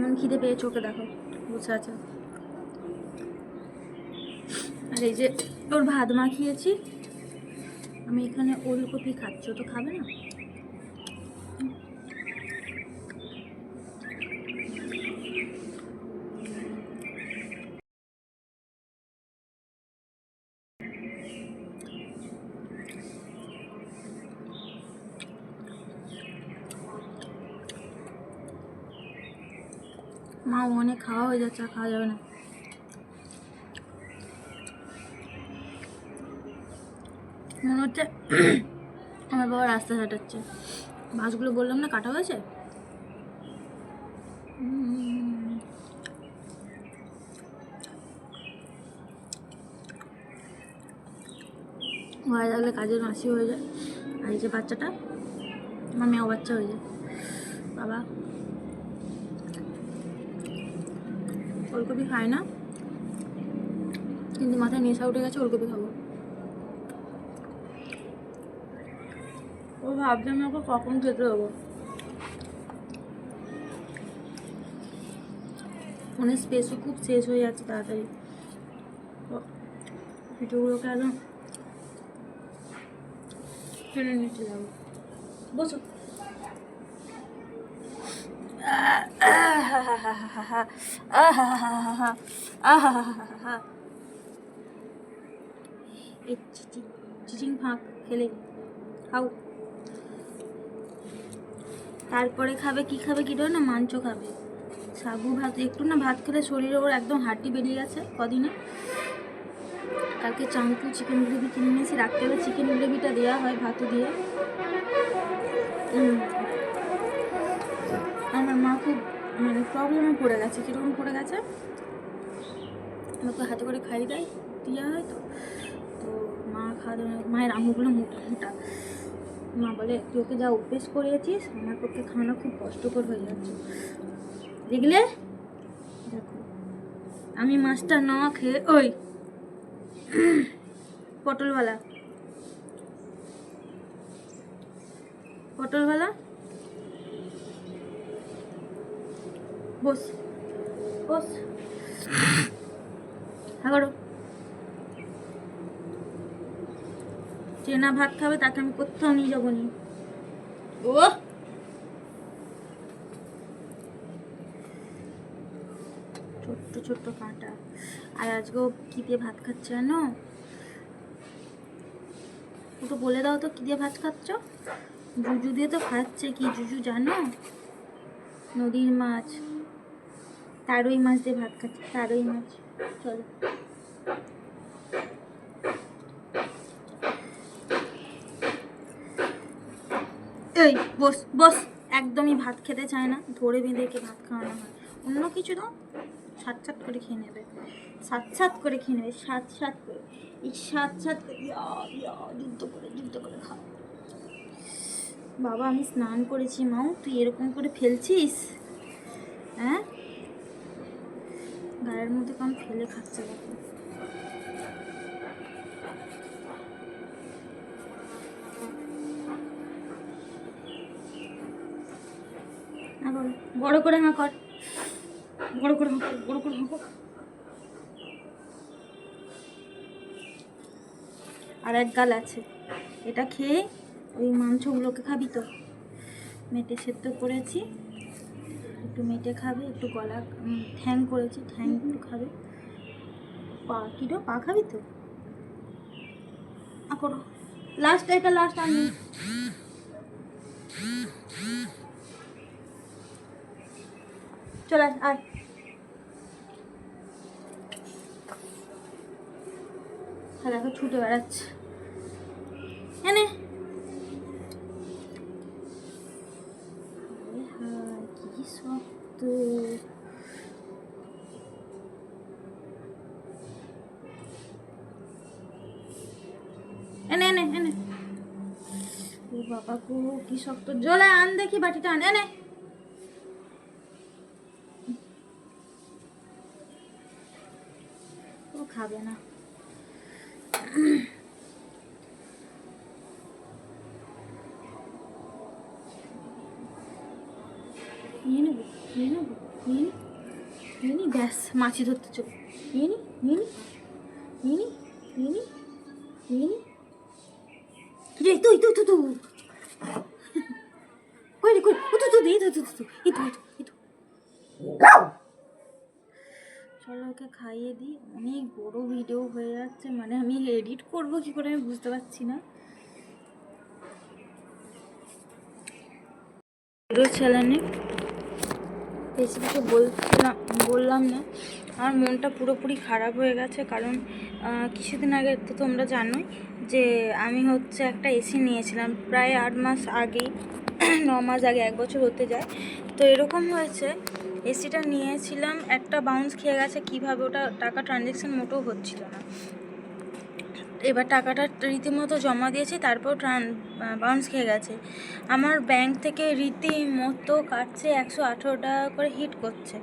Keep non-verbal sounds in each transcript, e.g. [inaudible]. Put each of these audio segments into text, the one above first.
কেমন খিদে পেয়ে চোখে দেখো, বসে আছে। আর এই যে তোর ভাত মাখিয়েছি, আমি এখানে ওলকপি খাচ্ছি তো খাবে না? মা অনেক খাওয়া হয়ে যাচ্ছে আর খাওয়া যাবে না। মনে হচ্ছে আমার বাবা রাস্তা হাঁটাচ্ছে। মাছগুলো বললাম না, কাটা হয়েছে। হয়ে থাকলে কাজের মাসি হয়ে যায়। আর যে বাচ্চাটা, আমার মেয়েও বাচ্চা হয়ে যায়। বাবা ওলকপি খায় না। কিন্তু মাথায় নেশা উঠে গেছে, ওলকপি খাব। ও ভাবছে আমি ওকে কখন খেতে দেবো। ফোনের স্পেসও খুব শেষ হয়ে যাচ্ছে তাড়াতাড়ি। ভিডিওগুলোকে একদম টেনে নিতে যাব। বসো। চিচিং ফাঁক খেলে খাও তারপরে খাবে কি খাবে কি না মাংস খাবে সাগু ভাত একটু না ভাত খেলে শরীরে ওর একদম হাঁটি বেরিয়ে গেছে কদিনে কালকে চাঙ্কু চিকেন গ্রেভি কিনে নিয়েছি রাত্রেবেলা চিকেন গ্রেভিটা দেওয়া হয় ভাতও দিয়ে। আমার মা খুব মানে প্রবলেমে পড়ে গেছে। কীরকম পড়ে গেছে? আমাকে হাতে করে খাইয়ে দেয় দেওয়া হয় তো। তো মা খাওয়া দাওয়া মায়ের আঙুলগুলো মোটা মোটা। মা বলে, তুই যা অভ্যেস করিয়েছিস, আমার পক্ষে খাওয়ানো খুব কষ্টকর হয়ে যাচ্ছে। দেখলে? দেখো। আমি মাছটা না খেয়ে, ওই পটলওয়ালা। পটলওয়ালা? বস বস। করো যে না ভাত খাবে তাকে আমি কোথাও নিয়ে যাব নি। ও ছোট্ট ছোট্ট কাঁটা। আর আজকেও কি দিয়ে ভাত খাচ্ছে জানো? ওকে বলে দাও তো কি দিয়ে ভাত খাচ্ছ। জুজু দিয়ে তো খাচ্ছে কি জুজু জানো? নদীর মাছ। তারই মাছ দিয়ে ভাত খাচ্ছে, তারই মাছ। চলো। এই, বস বস, একদমই ভাত খেতে চায় না, ধরে বেঁধে ভাত খাওয়ানো হয়। অন্য কিছু তো সাত সাত করে খেয়ে নেবে। সাত সাত করে খেয়ে নেবে সাত সাত করে। এই সাত সাত করে যুদ্ধ করে যুদ্ধ করে খাও। বাবা, আমি স্নান করেছি, মাও, তুই এরকম করে ফেলছিস? হ্যাঁ? গায়ের মধ্যে কম ফেলে খাচ্ছে দেখো। না বড় করে হাঁ কর। বড় করে হাঁ বড় করে হাঁ আর এক গাল আছে। এটা খেয়ে ওই মাংসগুলোকে খাবি তো। মেটে সেদ্ধ করেছি। একটু মেটে খাবে একটু গলা ঠ্যাং করেছি ঠ্যাং একটু খাবে। পা কিটো পা খাবি তো? করো। লাস্ট এটা লাস্ট আমি চলে আয়, আয়। হ্যাঁ দেখো ছুটে বেড়াচ্ছে। এনে হায় হায়, এনে এনে এনে। ও বাবা গো কি শক্ত জলে আন দেখি বাটিটা আন। এনে। ও খাবে না। ব্যাস, মাছি ধরতে চল। নিয়ে নি নিয়ে নি, নিয়ে রে তুই তুই তুই তুই চলো ওকে খাইয়ে দিই। অনেক বড় ভিডিও হয়ে যাচ্ছে মানে আমি এডিট করব কি করে আমি বুঝতে পারছি না। চ্যানেলে বেশি কিছু বললাম বললাম না। আমার মনটা পুরোপুরি খারাপ হয়ে গেছে, কারণ কিছুদিন আগে তো তোমরা জানোই যে আমি হচ্ছে একটা এসি নিয়েছিলাম, প্রায় আট মাস আগেই, [clears throat] ন মাস আগে, এক বছর হতে যায়। তো এরকম হয়েছে, এসিটা নিয়েছিলাম, একটা বাউন্স খেয়ে গেছে, কীভাবে ওটা টাকা ট্রানজ্যাকশন মোটেও হচ্ছিল না। এবার টাকাটা রীতিমতো জমা দিয়েছি, তারপর ট্রান বাউন্স খেয়ে গেছে। আমার ব্যাংক থেকে রীতিমতো কাটছে একশো আঠেরো টাকা করে হিট করছে।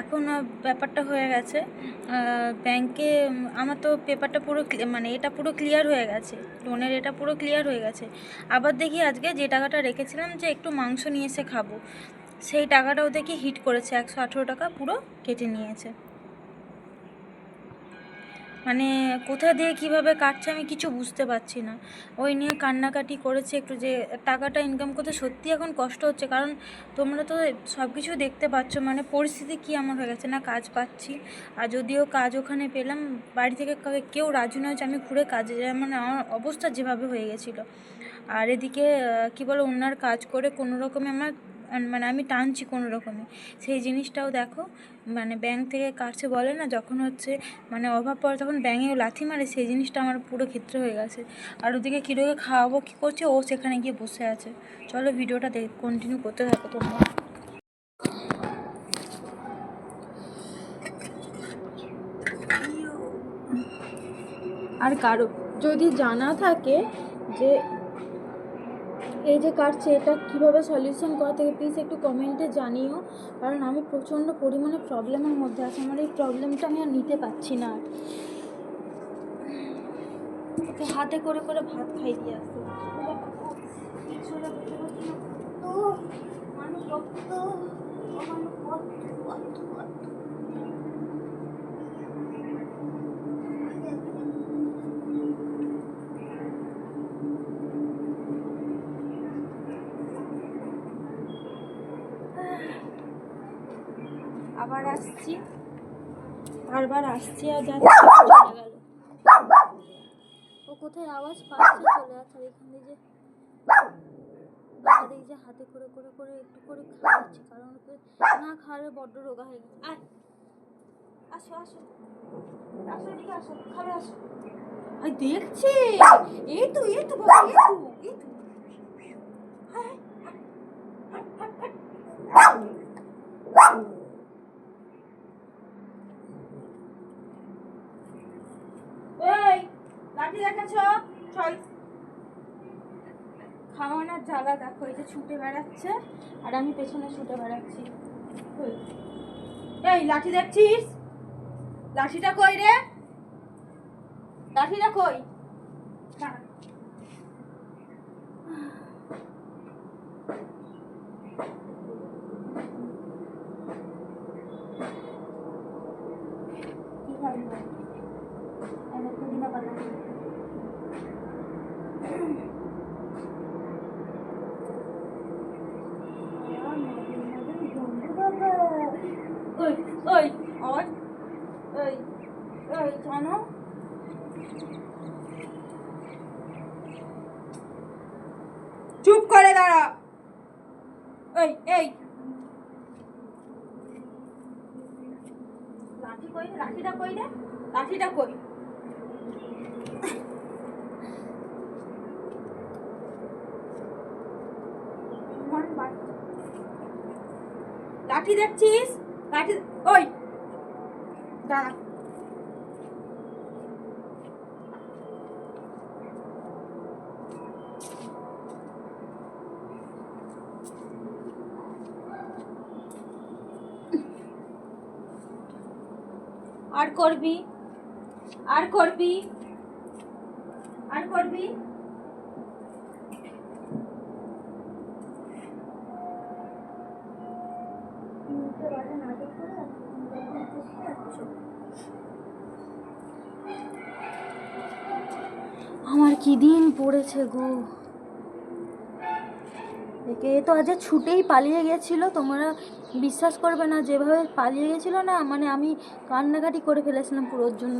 এখন ব্যাপারটা হয়ে গেছে ব্যাংকে আমার তো পেপারটা পুরো মানে এটা পুরো ক্লিয়ার হয়ে গেছে লোনের এটা পুরো ক্লিয়ার হয়ে গেছে। আবার দেখি আজকে যে টাকাটা রেখেছিলাম যে একটু মাংস নিয়ে এসে খাব, সেই টাকাটাও দেখি হিট করেছে, একশো আঠেরো টাকা পুরো কেটে নিয়েছে। মানে কোথা দিয়ে কীভাবে কাটছে আমি কিছু বুঝতে পারছি না। ওই নিয়ে কান্নাকাটি করেছে একটু যে টাকাটা ইনকাম করতে সত্যি এখন কষ্ট হচ্ছে। কারণ তোমরা তো সব কিছু দেখতে পাচ্ছ মানে পরিস্থিতি কি আমার হয়ে গেছে? না, কাজ পাচ্ছি। আর যদিও কাজ ওখানে পেলাম, বাড়ি থেকে কেউ রাজি নয় যে আমি ঘুরে কাজে যাই মানে আমার অবস্থা যেভাবে হয়ে গেছিল। আর এদিকে কি বলো অন্যার কাজ করে কোনো রকমে আমার মানে আমি টানছি কোনো রকমে। সেই জিনিসটাও দেখো মানে ব্যাংক থেকে কাটছে বলে না, যখন হচ্ছে মানে অভাব পড়ে তখন ব্যাঙেও লাথি মারে, সেই জিনিসটা আমার পুরো ক্ষেত্রে হয়ে গেছে। আর ওদিকে কিরোকে খাওয়াবো, কী করছে, ও সেখানে গিয়ে বসে আছে। চলো ভিডিওটা দেখ কন্টিনিউ করতে থাকো তোমরা। আর কারও যদি জানা থাকে যে এই যে কাটছে, এটা কীভাবে সলিউশন করা থেকে প্লিজ একটু কমেন্টে জানিও। কারণ আমি প্রচণ্ড পরিমাণে প্রবলেমের মধ্যে আছি, আমার এই প্রবলেমটা আমি আর নিতে পারছি না। ওকে, হাতে করে করে ভাত খাই দিয়ে আসতে বারবার আসছি আর যাচ্ছি, চলে গেল। ও কোথায়? আওয়াজ পাচ্ছে, চলে যাচ্ছে এখান যে যে হাতে করে করে করে একটু করে খাওয়াচ্ছি কারণ ওকে না খাওয়ালে বড্ড রোগা হয়ে গেছে। আয়। আসো আসো। আসো এদিকে, আসো। খাবে আসো। আই দেখছি। এই তো এই তো, বাবা, এই তো এই তো হাট। এই লাঠি দেখাচ্ছ চল। খাওয়ানোর জ্বালা দেখো, এই যে ছুটে বেড়াচ্ছে, আর আমি পেছনে ছুটে বেড়াচ্ছি? এই, লাঠি দেখছিস? লাঠিটা কই রে? লাঠিটা কই দাঁড়া। কি খাবি বল? আমি পুদিনা পাতা খাই। ওই ওই ওই ওই জানো? চুপ করে দাঁড়া। এই এই। লাঠি কই? লাঠিটা কই রে? লাঠিটা কই? লাঠি দেখছিস? লাঠি ওই দাঁড়া। আর করবি? আর করবি? আর করবি? আমার কি দিন পড়েছে গো? একে তো আজ ছুটেই পালিয়ে গেছিল, তোমরা বিশ্বাস করবে না, যেভাবে পালিয়ে গেছিল না মানে আমি কান্নাকাটি করে ফেলেছিলাম পুরোর জন্য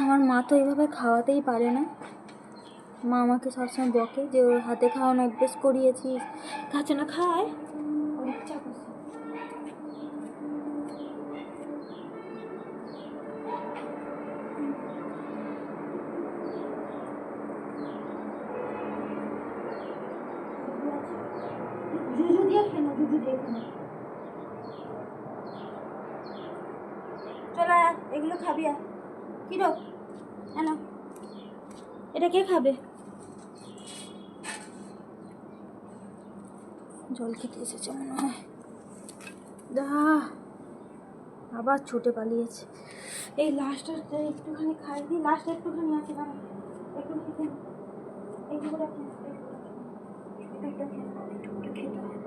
আমার মা তো এইভাবে খাওয়াতেই পারে না। মা আমাকে সবসময় বকে যে, ওর হাতে খাওয়ানো অভ্যেস করিয়েছিস। খাচ্ছে না, খায়। চলো এগুলো খাবি আয়। কি এটা কে খাবে? জল খেতে এসেছে মনে হয়। দা, আবার ছুটে পালিয়েছে। এই লাস্টটা একটুখানি খাই দিই লাস্টটা একটুখানি আছে, দাঁড়া। একটু খেতে এইটুকু রাখেন এইটুকু রাখেন এইটুকু খেতে হয়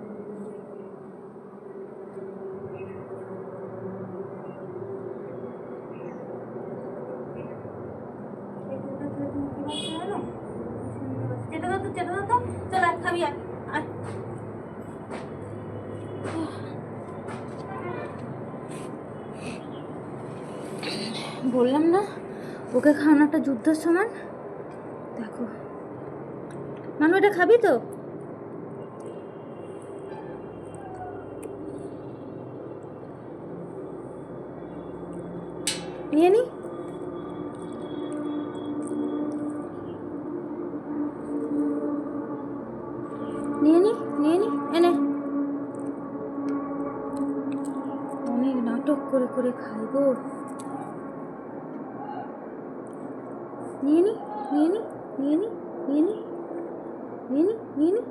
চেটে দাও তো চেটে দাও তো আয় বললাম না, ওকে খাওয়ানো একটা যুদ্ধের সমান? দেখো। মানু, এটা খাবি তো? নিয়ে নি। খাই গো নিয়ে নি নিয়ে নি নিয়ে নি নিয়ে নি নিয়ে নি নিয়ে নি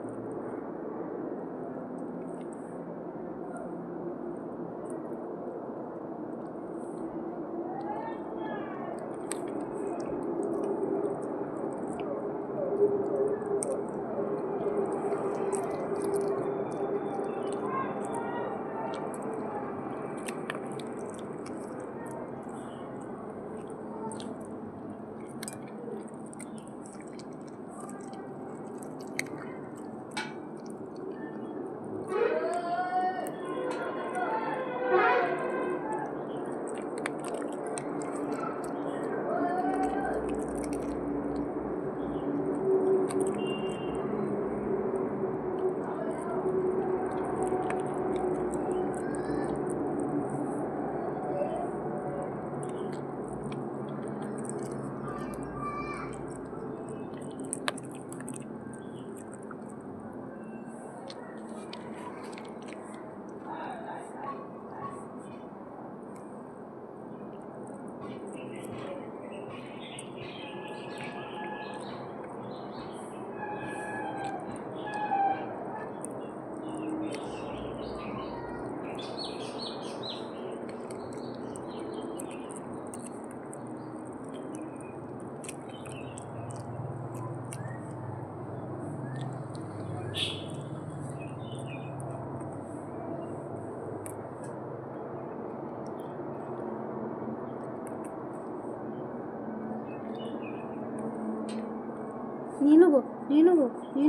নিয়ে নেব নিয়ে